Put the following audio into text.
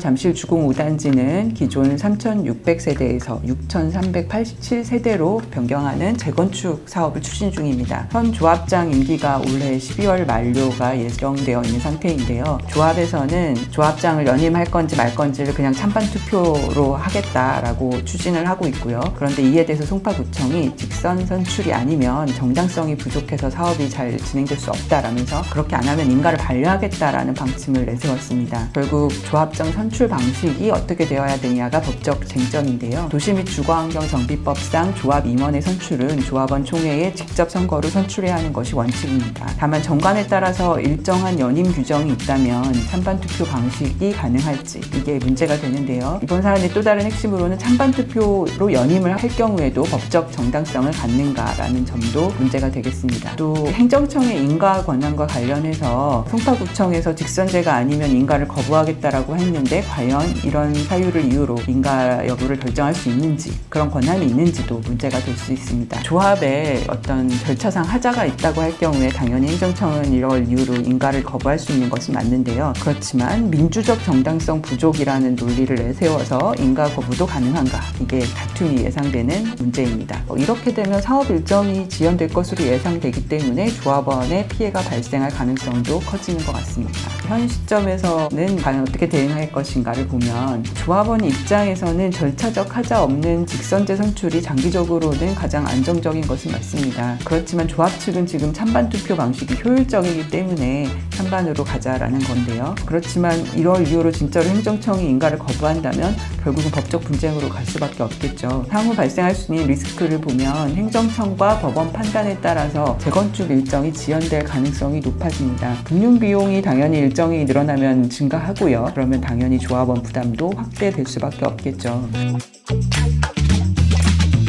잠실 주공 5단지는 기존 3,600세대에서 6,387세대로 변경하는 재건축 사업을 추진 중입니다. 현 조합장 임기가 올해 12월 만료가 예정되어 있는 상태인데요. 조합에서는 조합장을 연임할 건지 말 건지를 그냥 찬반 투표로 하겠다라고 추진을 하고 있고요. 그런데 이에 대해서 송파구청이 직선 선출이 아니면 정당성이 부족해서 사업이 잘 진행될 수 없다라면서 그렇게 안 하면 인가를 반려하겠다라는 방침을 내세웠습니다. 결국 조합장 선출 방식이 어떻게 되어야 되냐가 법적 쟁점인데요. 도시 및 주거환경 정비법상 조합 임원의 선출은 조합원 총회의 직접 선거로 선출해야 하는 것이 원칙입니다. 다만 정관에 따라서 일정한 연임 규정이 있다면 찬반 투표 방식이 가능할지 이게 문제가 되는데요. 이번 사안의 또 다른 핵심으로는 찬반 투표로 연임을 할 경우에도 법적 정당성을 갖는가라는 점도 문제가 되겠습니다. 또 행정청의 인가 권한과 관련해서 송파구청에서 직선제가 아니면 인가를 거부하겠다라고 했는데 과연 이런 사유를 이유로 인가 여부를 결정할 수 있는지 그런 권한이 있는지도 문제가 될 수 있습니다. 조합에 어떤 절차상 하자가 있다고 할 경우에 당연히 행정청은 이럴 이유로 인가를 거부할 수 있는 것은 맞는데요. 그렇지만 민주적 정당성 부족이라는 논리를 내세워서 인가 거부도 가능한가 이게 다툼이 예상되는 문제입니다. 어, 이렇게 되면 사업 일정이 지연될 것으로 예상되기 때문에 조합원의 피해가 발생할 가능성도 커지는 것 같습니다. 현 시점에서는 과연 어떻게 대응할 것 인가를 보면 조합원 입장에서는 절차적 하자 없는 직선제 선출이 장기적으로는 가장 안정적인 것은 맞습니다. 그렇지만 조합 측은 지금 찬반 투표 방식이 효율적이기 때문에 찬반으로 가자라는 건데요. 그렇지만 이럴 이유로 진짜로 행정청이 인가를 거부한다면 결국은 법적 분쟁으로 갈 수밖에 없겠죠. 향후 발생할 수 있는 리스크를 보면 행정청과 법원 판단에 따라서 재건축 일정이 지연될 가능성이 높아집니다. 금융 비용이 당연히 일정이 늘어나면 증가하고요. 그러면 당연히 조합원 부담도 확대될 수밖에 없겠죠.